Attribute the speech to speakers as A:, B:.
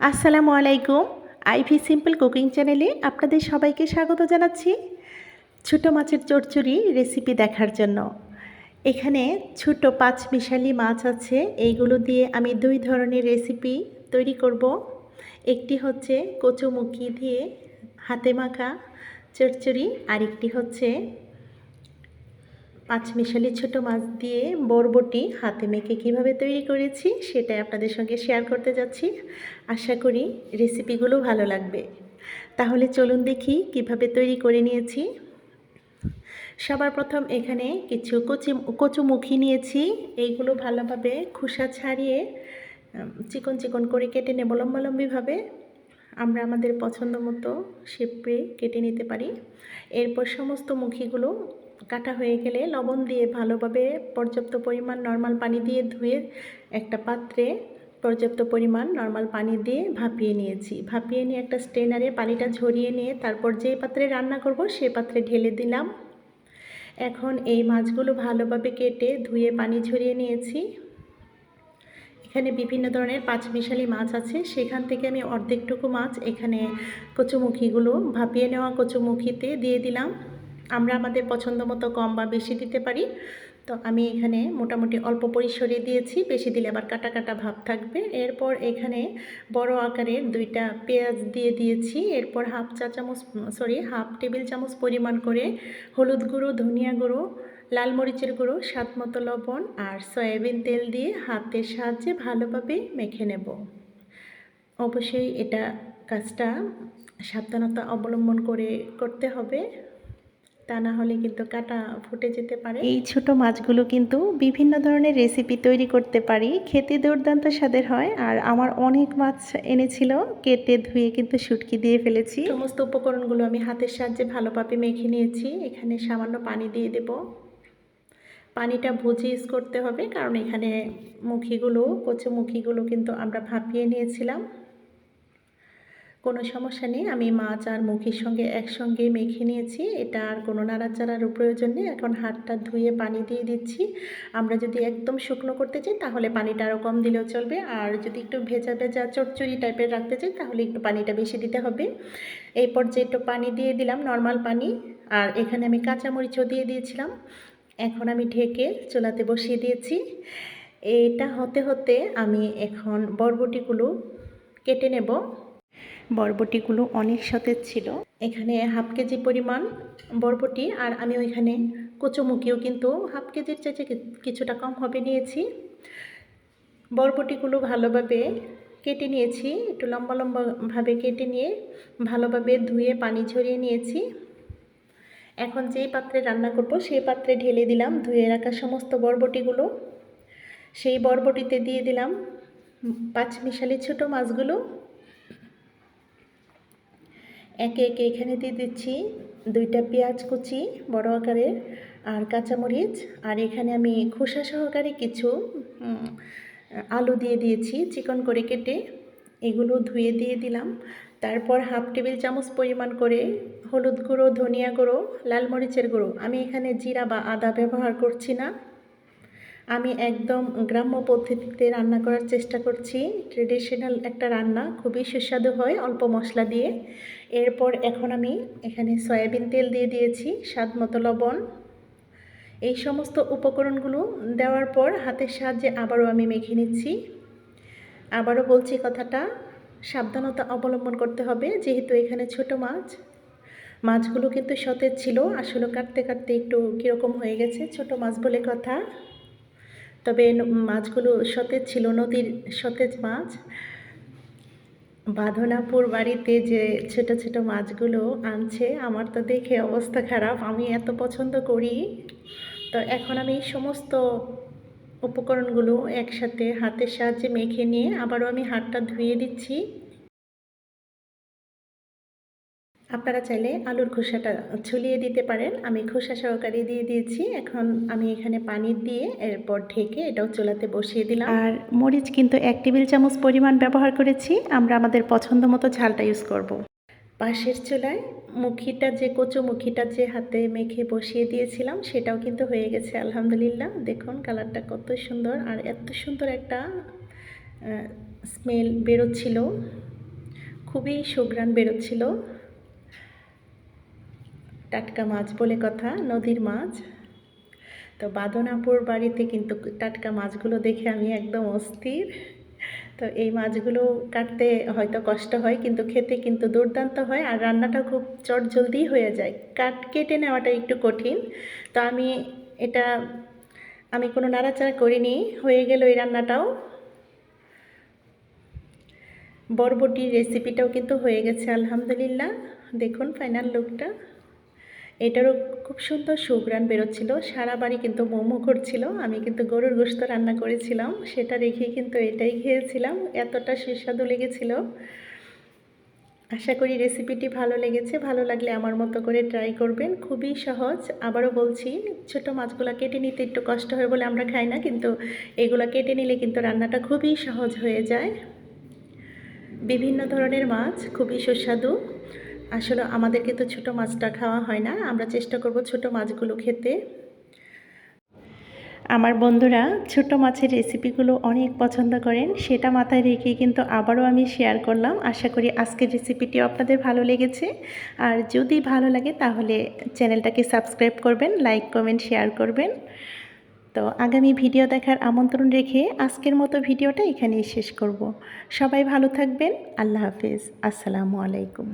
A: আসসালামু আলাইকুম। Ivy simple cooking চ্যানেলে আপনাদের সবাইকে স্বাগত জানাচ্ছি ছোটো মাছের চচ্চড়ি রেসিপি দেখার জন্য। এখানে ছোট পাঁচ মিশালি মাছ আছে, এইগুলো দিয়ে আমি দুই ধরনের রেসিপি তৈরি করব। একটি হচ্ছে কচুমুখি দিয়ে হাতে মাখা চচ্চড়ি, আরেকটি হচ্ছে পাঁচ মিশালি ছোট মাছ দিয়ে বরবটি হাতে মেখে কীভাবে তৈরি করেছি সেটাই আপনাদের সঙ্গে শেয়ার করতে যাচ্ছি। আশা করি রেসিপিগুলো ভালো লাগবে। তাহলে চলুন দেখি কীভাবে তৈরি করে নিয়েছি। সবার প্রথম এখানে কিছু কচি, কচুমুখি নিয়েছি। এইগুলো ভালোভাবে খোসা ছাড়িয়ে চিকন চিকন করে কেটে নেব লম্বালম্বিভাবে। আমরা আমাদের পছন্দ মতো শেপে কেটে নিতে পারি। এরপর সমস্ত মুখিগুলো কাটা হয়ে গেলে লবণ দিয়ে ভালোভাবে পর্যাপ্ত পরিমাণ নর্মাল পানি দিয়ে ধুয়ে একটা পাত্রে পর্যাপ্ত পরিমাণ নর্মাল পানি দিয়ে ভাপিয়ে নিয়েছি। ভাপিয়ে নিয়ে একটা স্টেনারে পানিটা ঝরিয়ে নিয়ে তারপর যেই পাত্রে রান্না করব সেই পাত্রে ঢেলে দিলাম। এখন এই মাছগুলো ভালোভাবে কেটে ধুয়ে পানি ঝরিয়ে নিয়েছি। এখানে বিভিন্ন ধরনের পাঁচ মিশালি মাছ আছে। সেখান থেকে আমি অর্ধেকটুকু মাছ এখানে কচুমুখিগুলো ভাপিয়ে নেওয়া কচুমুখিতে দিয়ে দিলাম। আমরা আমাদের পছন্দ মতো কম বা বেশি দিতে পারি। তো আমি এখানে মোটামুটি অল্প পরিসরে দিয়েছি, বেশি দিলে আবার কাটা কাটা ভাব থাকবে। এরপর এখানে বড় আকারের দুইটা পেঁয়াজ দিয়ে দিয়েছি। এরপর হাফ চা চামচ, সরি, হাফ টেবিল চামচ পরিমাণ করে হলুদ গুঁড়ো, ধনিয়া গুঁড়ো, লাল মরিচের গুঁড়ো, স্বাদ মতো লবণ আর সয়াবিন তেল দিয়ে হাতের সাহায্যে ভালোভাবে মেখে নেব। অবশ্যই এটা কাজটা সাবধানতা অবলম্বন করে করতে হবে। তা না হলে কিন্তু কাটা ফুটে যেতে পারে। এই ছোট মাছগুলো কিন্তু বিভিন্ন ধরনের রেসিপি তৈরি করতে পারি। খেতে দুর্দান্ত স্বাদের হয়। আর আমার অনেক মাছ এনেছিল কেটে ধুয়ে কিন্তু শুটকি দিয়ে ফেলেছি। সমস্ত উপকরণগুলো আমি হাতের সাহায্যে ভালোভাবে মেখে নিয়েছি। এখানে সামান্য পানি দিয়ে দেব। পানিটা বুঝে ইউজ করতে হবে কারণ এখানে মুখিগুলো কচু মুখিগুলো কিন্তু আমরা ভাপিয়ে নিয়েছিলাম। কোনো সমস্যা নেই। আমি মাছ আর মুখির সঙ্গে একসঙ্গে মেখে নিয়েছি। এটা আর কোনো নাড়াচাড়ারও প্রয়োজন নেই। এখন হাতটা ধুয়ে পানি দিয়ে দিচ্ছি। আমরা যদি একদম শুকনো করতে চাই, তাহলে পানিটা আরও কম দিলেও চলবে। আর যদি একটু ভেজা ভেজা চচ্চড়ি টাইপের রাখতে চাই, তাহলে একটু পানিটা বেশি দিতে হবে। এই পর্যায়ে একটু পানি দিয়ে দিলাম, নর্মাল পানি, আর এখানে আমি কাঁচামরিচও দিয়ে দিয়েছিলাম। এখন আমি ঢেকে চুলাতে বসিয়ে দিয়েছি। এটা হতে হতে আমি এখন বরবটিগুলো কেটে নেব। বরবটিগুলো অনেক সতেজ ছিল। এখানে হাফ কেজি পরিমাণ বরবটি আর আমি ওইখানে কচুমুখিও কিন্তু হাফ কেজির চাইতে কিছুটা কম হবে নিয়েছি। বরবটিগুলো ভালোভাবে কেটে নিয়েছি, একটু লম্বা লম্বাভাবে কেটে নিয়ে ভালোভাবে ধুয়ে পানি ঝরিয়ে নিয়েছি। এখন যেই পাত্রে রান্না করব সেই পাত্রে ঢেলে দিলাম ধুয়ে রাখা সমস্ত বরবটিগুলো। সেই বরবটিতে দিয়ে দিলাম পাঁচ মিশালি ছোটো মাছগুলো। একে একে এখানে দিয়ে দিচ্ছি দুইটা পেঁয়াজ কুচি বড় আকারের আর কাঁচামরিচ। আর এখানে আমি খোসা সহকারে কিছু আলু দিয়ে দিয়েছি চিকন করে কেটে। এগুলো ধুয়ে দিয়ে দিলাম। তারপর হাফ টেবিল চামচ পরিমাণ করে হলুদ গুঁড়ো, ধনিয়া গুঁড়ো, লাল মরিচের গুঁড়ো। আমি এখানে জিরা বা আদা ব্যবহার করছি না। আমি একদম গ্রাম্য পদ্ধতিতে রান্না করার চেষ্টা করছি। ট্রেডিশনাল একটা রান্না, খুবই সুস্বাদু হয় অল্প মশলা দিয়ে। এরপর এখন আমি এখানে সয়াবিন তেল দিয়ে দিয়েছি, স্বাদ মতো লবণ। এই সমস্ত উপকরণগুলো দেওয়ার পর হাতের সাহায্যে আবারও আমি মেখে নিচ্ছি। আবারও বলছি কথাটা, সাবধানতা অবলম্বন করতে হবে, যেহেতু এখানে ছোট মাছ। মাছগুলো কিন্তু সতেজ ছিল, আসলে কাটতে কাটতে একটু কীরকম হয়ে গেছে, ছোট মাছ বলে কথা। তবে মাছগুলো সতেজ ছিল, নদীর সতেজ মাছ। বাঁধনাপুর বাড়িতে যে ছোট ছোট মাছগুলো আনছে, আমার তো দেখে অবস্থা খারাপ। আমি এত পছন্দ করি। তো এখন আমি সমস্ত উপকরণগুলো একসাথে হাতের সাহায্যে মেখে নিয়ে আবারও আমি হাতটা ধুয়ে দিচ্ছি। আপনারা চাইলে আলুর খোসাটা ছুলিয়ে দিতে পারেন। আমি খোসা সহকারে দিয়ে দিয়েছি। এখন আমি এখানে পানি দিয়ে এরপর ঢেকে এটাও চুলাতে বসিয়ে দিলাম। আর মরিচ কিন্তু এক টেবিল চামচ পরিমাণ ব্যবহার করেছি। আমরা আমাদের পছন্দ মতো ঝালটা ইউজ করব। পাশের চুলায় মুখিটা যে কচু মুখিটা যে হাতে মেখে বসিয়ে দিয়েছিলাম সেটাও কিন্তু হয়ে গেছে আলহামদুলিল্লাহ। দেখুন কালারটা কত সুন্দর আর এত সুন্দর একটা স্মেল বেরোচ্ছিল। খুবই সুঘ্রাণ বেরোচ্ছিল। টাটকা মাছ বলে কথা, নদীর মাছ। তো বাদনাপুর বাড়িতে কিন্তু টাটকা মাছগুলো দেখে আমি একদম অস্থির। তো এই মাছগুলো কাটতে হয়তো কষ্ট হয়, কিন্তু খেতে কিন্তু দুর্দান্ত হয় আর রান্নাটা খুব চট জলদি হয়ে যায়। কাট, কেটে নেওয়াটা একটু কঠিন। তো আমি এটা, আমি কোনো নাড়াচাড়া করিনি, হয়ে গেল এই রান্নাটাও। বরবটির রেসিপিটাও কিন্তু হয়ে গেছে, আলহামদুলিল্লাহ। দেখুন ফাইনাল লুকটা এটারও খুব সুন্দর সুগ্রান বেরোচ্ছিল। সারা বাড়ি কিন্তু মোমো করছিল। আমি কিন্তু গরুর গোস্ত রান্না করেছিলাম। সেটা রেখে কিন্তু এটাই খেয়েছিলাম। এতটা সুস্বাদু লেগেছিল। আশা করি রেসিপিটি ভালো লেগেছে। ভালো লাগলে আমার মতো করে ট্রাই করবেন। খুবই সহজ। আবারও বলছি, ছোট মাছগুলো কেটে নিতে একটু কষ্ট হয় বলে আমরা খাই না, কিন্তু এগুলো কেটে নিলে কিন্তু রান্নাটা খুবই সহজ হয়ে যায়। বিভিন্ন ধরনের মাছ, খুবই সুস্বাদু। আসলে আমাদের কিন্তু ছোটো মাছটা খাওয়া হয় না, আমরা চেষ্টা করব ছোট মাছগুলো খেতে। আমার বন্ধুরা ছোট মাছের রেসিপিগুলো অনেক পছন্দ করেন, সেটা মাথায় রেখে কিন্তু আবারও আমি শেয়ার করলাম। আশা করি আজকের রেসিপিটিও আপনাদের ভালো লেগেছে। আর যদি ভালো লাগে তাহলে চ্যানেলটাকে সাবস্ক্রাইব করবেন লাইক কমেন্ট শেয়ার করবেন। তো আগামী ভিডিও দেখার আমন্ত্রণ রেখে আজকের মতো ভিডিওটা এখানেই শেষ করব। সবাই ভালো থাকবেন, আল্লাহ হাফিজ, আসসালামু আলাইকুম।